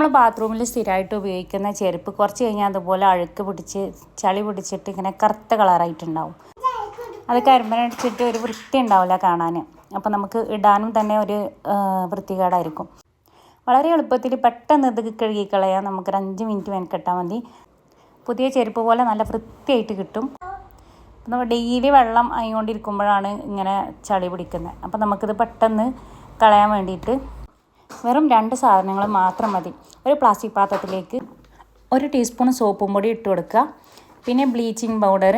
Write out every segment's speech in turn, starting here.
നമ്മൾ ബാത്റൂമിൽ സ്ഥിരമായിട്ട് ഉപയോഗിക്കുന്ന ചെരുപ്പ് കുറച്ച് കഴിഞ്ഞാൽ അതുപോലെ അഴുക്ക് പിടിച്ച് ചളി പിടിച്ചിട്ട് ഇങ്ങനെ കറുത്ത കളറായിട്ടുണ്ടാവും. അത് കരിമ്പനടിച്ചിട്ട് ഒരു വൃത്തി ഉണ്ടാവില്ല കാണാൻ അപ്പോൾ നമുക്ക് ഇടാനും തന്നെ ഒരു വൃത്തികേടായിരിക്കും. വളരെ എളുപ്പത്തിൽ പെട്ടെന്ന് ഇത് കഴുകിക്കളയാൻ നമുക്കൊരു അഞ്ച് മിനിറ്റ് മെനക്കെട്ടാൽ മതി. പുതിയ ചെരുപ്പ് പോലെ നല്ല വൃത്തിയായിട്ട് കിട്ടും. നമ്മൾ ഡെയിലി വെള്ളം ആയിക്കൊണ്ടിരിക്കുമ്പോഴാണ് ഇങ്ങനെ ചളി പിടിക്കുന്നത് അപ്പോൾ നമുക്കിത് പെട്ടെന്ന് കളയാൻ വേണ്ടിയിട്ട് വെറും രണ്ട് സാധനങ്ങൾ മാത്രം മതി. ഒരു പ്ലാസ്റ്റിക് പാത്രത്തിലേക്ക് ഒരു ടീസ്പൂൺ സോപ്പും പൊടി ഇട്ട് കൊടുക്കുക. പിന്നെ ബ്ലീച്ചിങ് പൗഡർ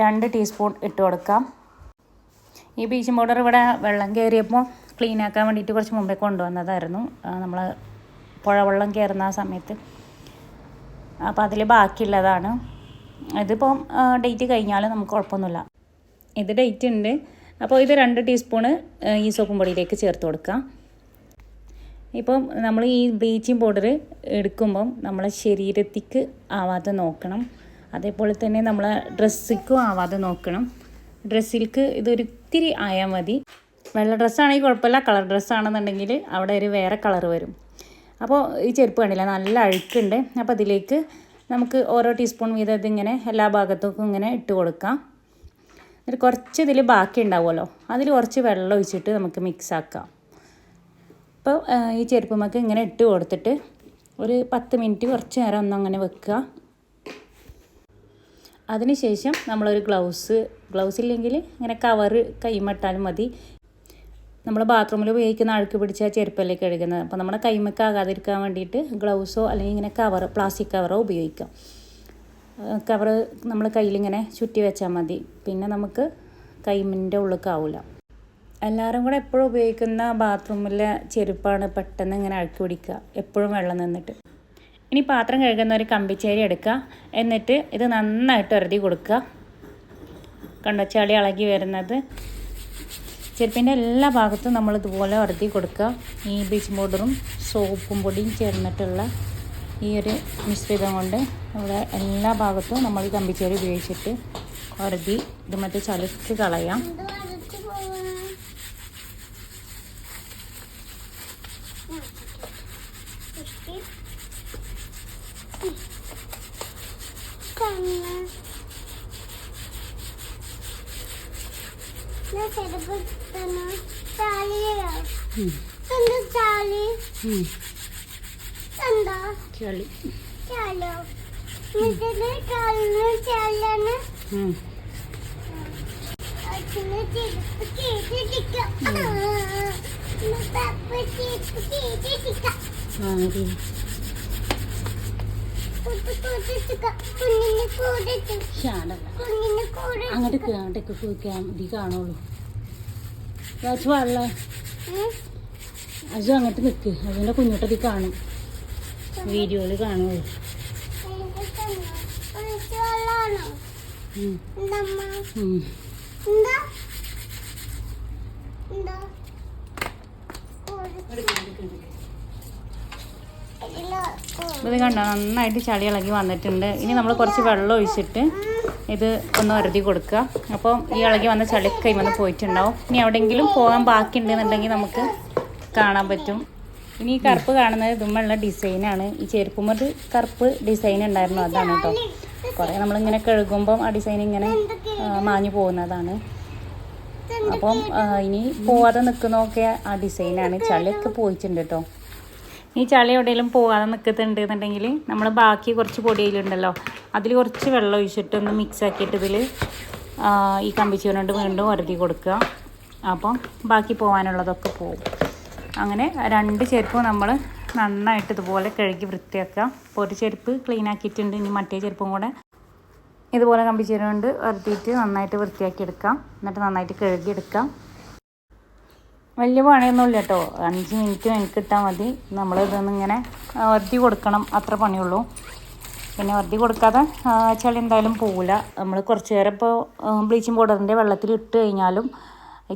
രണ്ട് ടീസ്പൂൺ ഇട്ട് കൊടുക്കാം ഈ ബ്ലീച്ചിങ് പൗഡർ ഇവിടെ വെള്ളം കയറിയപ്പോൾ ക്ലീൻ ആക്കാൻ വേണ്ടിയിട്ട് കുറച്ച് മുമ്പേ കൊണ്ടുവന്നതായിരുന്നു. നമ്മൾ പുഴ വെള്ളം കയറുന്ന ആ സമയത്ത്. അപ്പോൾ അതിൽ ബാക്കിയുള്ളതാണ്. ഇതിപ്പം ഡേറ്റ് കഴിഞ്ഞാൽ നമുക്ക് കുഴപ്പമൊന്നുമില്ല. ഇത് ഡേറ്റ് ഉണ്ട്. അപ്പോൾ ഇത് രണ്ട് ടീസ്പൂണ് ഈ സോപ്പും പൊടിയിലേക്ക് ചേർത്ത് കൊടുക്കാം ഇപ്പം നമ്മൾ ഈ ബ്ലീച്ചിങ് പൗഡർ എടുക്കുമ്പം നമ്മളെ ശരീരത്തിക്ക് ആവാതെ നോക്കണം. അതേപോലെ തന്നെ നമ്മളെ ഡ്രസ്സിക്കും ആവാതെ നോക്കണം. ഡ്രസ്സിൽക്ക് ഇതൊരിത്തിരി ആയാൽ മതി. വെള്ള ഡ്രസ്സാണെങ്കിൽ കുഴപ്പമില്ല. കളർ ഡ്രസ്സാണെന്നുണ്ടെങ്കിൽ അവിടെ ഒരു വേറെ കളർ വരും. അപ്പോൾ ഈ ചെരുപ്പ് കണ്ടില്ല? നല്ല അഴുക്കുണ്ട്. അപ്പോൾ അതിലേക്ക് നമുക്ക് ഓരോ ടീസ്പൂൺ വീതം ഇതിങ്ങനെ എല്ലാ ഭാഗത്തേക്കും ഇങ്ങനെ ഇട്ട് കൊടുക്കാം. എന്നിട്ട് കുറച്ച് ഇതിൽ ബാക്കി ഉണ്ടാവുമല്ലോ അതിൽ കുറച്ച് വെള്ളം ഒഴിച്ചിട്ട് നമുക്ക് മിക്സ് ആക്കാം. അപ്പോൾ ഈ ചെരുപ്പുമൊക്കെ ഇങ്ങനെ ഇട്ട് കൊടുത്തിട്ട് ഒരു പത്ത് മിനിറ്റ് കുറച്ച് നേരം ഒന്ന് അങ്ങനെ വെക്കുക. അതിനുശേഷം നമ്മളൊരു ഗ്ലൗസ് ഗ്ലൗസ് ഇല്ലെങ്കിൽ ഇങ്ങനെ കവറ് കൈമട്ടാലും മതി. നമ്മൾ ബാത്റൂമിൽ ഉപയോഗിക്കുന്ന അഴുക്ക് പിടിച്ച ചെരുപ്പല്ലേ കഴുകുന്നത്. അപ്പോൾ നമ്മുടെ കൈമക്ക് ആകാതിരിക്കാൻ വേണ്ടിയിട്ട് ഗ്ലൗസോ അല്ലെങ്കിൽ ഇങ്ങനെ കവർ പ്ലാസ്റ്റിക് കവറോ ഉപയോഗിക്കാം. കവർ നമ്മൾ കയ്യിലിങ്ങനെ ചുറ്റി വെച്ചാൽ മതി. പിന്നെ നമുക്ക് കൈമിന്റെ ഉള്ളിലേക്കാവില്ല എല്ലാവരും കൂടെ എപ്പോഴും ഉപയോഗിക്കുന്ന ബാത്റൂമിലെ ചെരുപ്പാണ് പെട്ടെന്ന് ഇങ്ങനെ അഴുക്കി പിടിക്കുക എപ്പോഴും വെള്ളം നിന്നിട്ട്. ഇനി പാത്രം കഴുകുന്ന ഒരു കമ്പിച്ചേരി എടുക്കുക എന്നിട്ട് ഇത് നന്നായിട്ട് ഉരതി കൊടുക്കുക. കണ്ടോ ചളി ഇളകി വരുന്നത്. ചെരുപ്പിന്റെ എല്ലാ ഭാഗത്തും നമ്മൾ ഇതുപോലെ ഉരതി കൊടുക്കുക. ഈ ബീച്ച് പൗഡറും സോപ്പും പൊടിയും ചേർന്നിട്ടുള്ള ഈ ഒരു മിശ്രിതം കൊണ്ട് ഇവിടെ എല്ലാ ഭാഗത്തും നമ്മൾ ഈ കമ്പിച്ചേരി ഉപയോഗിച്ചിട്ട് ഉരതി ഇത് മറ്റേ ചലിച്ച് കളയാം. Tamam. Nasıl bu bana çağırıyor? Sen de çağırıyor. Sen de. Çağırıyor. Çağırıyor. Mesela çağırıyor çağırıyor. Hmm. Açını çekip çekip çekip. അങ്ങോട്ട് അങ്ങോട്ടേക്ക് പോയിക്കാൻ ഇത് കാണുള്ളൂ കുറച്ച് വെള്ളം അജു അങ്ങോട്ട് നിൽക്ക് അതിന്റെ കുഞ്ഞോട്ടത് കാണും വീഡിയോയിൽ കാണുള്ളൂ ഉം. എന്താ എന്താ കൂടി ഇതിൽ ഇത് കണ്ടോ നന്നായിട്ട് ചളി ഇളകി വന്നിട്ടുണ്ട്. ഇനി നമ്മൾ കുറച്ച് വെള്ളം ഒഴിച്ചിട്ട് ഇത് ഒന്ന് ഉരതി കൊടുക്കുക. അപ്പം ഈ ഇളകി വന്ന ചളി കൈമന്ന് പോയിട്ടുണ്ടാവും. ഇനി എവിടെയെങ്കിലും പോകാൻ ബാക്കിയുണ്ടെന്നുണ്ടെങ്കിൽ നമുക്ക് കാണാൻ പറ്റും. ഇനി ഈ കറുപ്പ് കാണുന്നത് ഇതുമുള്ള ഡിസൈനാണ് ഈ ചെരുപ്പുമ്പോൾ കറുപ്പ് ഡിസൈൻ ഉണ്ടായിരുന്നു അതാണ് കേട്ടോ. കുറേ നമ്മളിങ്ങനെ കഴുകുമ്പം ആ ഡിസൈൻ ഇങ്ങനെ മാഞ്ഞു പോകുന്നതാണ്. അപ്പം ഇനി പോവാതെ നിൽക്കുന്നതൊക്കെ ആ ഡിസൈനാണ് ചളിയൊക്കെ പോയിട്ടുണ്ട് കേട്ടോ. ഈ ചളി എവിടെയെങ്കിലും പോകാതെ നിൽക്കുന്നുണ്ട് എന്നുണ്ടെങ്കിൽ നമ്മൾ ബാക്കി കുറച്ച് പൊടിയിലുണ്ടല്ലോ. അതിൽ കുറച്ച് വെള്ളം ഒഴിച്ചിട്ട് ഒന്ന് മിക്സ് ആക്കിയിട്ട് ഇതിൽ ഈ കമ്പിച്ചൂരുണ്ട് വീണ്ടും ഉരതി കൊടുക്കുക. അപ്പം ബാക്കി പോകാനുള്ളതൊക്കെ പോകും. അങ്ങനെ രണ്ട് ചെരുപ്പും നമ്മൾ നന്നായിട്ട് ഇതുപോലെ കഴുകി വൃത്തിയാക്കുക. അപ്പോൾ ഒരു ചെരുപ്പ് ക്ലീൻ ആക്കിയിട്ടുണ്ട്. ഇനി മറ്റേ ചെരുപ്പും കൂടെ ഇതുപോലെ കമ്പിച്ചൂരുണ്ട് ഉരത്തിയിട്ട് നന്നായിട്ട് വൃത്തിയാക്കി എടുക്കാം. എന്നിട്ട് നന്നായിട്ട് കഴുകി എടുക്കാം വലിയ പണിയൊന്നുമില്ല കേട്ടോ അഞ്ച് മിനിറ്റ് എനിക്ക് ഇട്ടാൽ മതി. നമ്മൾ ഇതൊന്നും ഇങ്ങനെ വർദ്ധി കൊടുക്കണം. അത്ര പണിയുള്ളൂ. പിന്നെ വർദ്ധി കൊടുക്കാതെ ചളി എന്തായാലും പോവില്ല നമ്മൾ കുറച്ച് നേരം ഇപ്പോൾ ബ്ലീച്ചിങ് പൗഡറിന്റെ വെള്ളത്തിൽ ഇട്ട് കഴിഞ്ഞാലും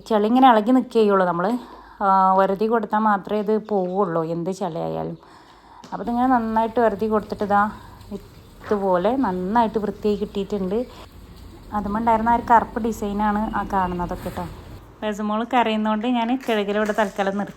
ചളി ഇങ്ങനെ ഇളകി നിൽക്കുകയുള്ളൂ നമ്മൾ വരുതി കൊടുത്താൽ മാത്രമേ ഇത് പോവുള്ളൂ. എന്ത് ചളിയായാലും. അപ്പോൾ ഇതിങ്ങനെ നന്നായിട്ട് വരുതി കൊടുത്തിട്ട് ഇതാ ഇതുപോലെ നന്നായിട്ട് വൃത്തിയായി കിട്ടിയിട്ടുണ്ട്. അതുമുണ്ടായിരുന്ന ആ ഒരു കറുപ്പ് ഡിസൈനാണ് ആ കാണുന്നതൊക്കെ കേട്ടോ റസമോൾ കരയുന്നതുകൊണ്ട് ഞാൻ കിഴകിലൂടെ തൽക്കാലം നിർത്തി.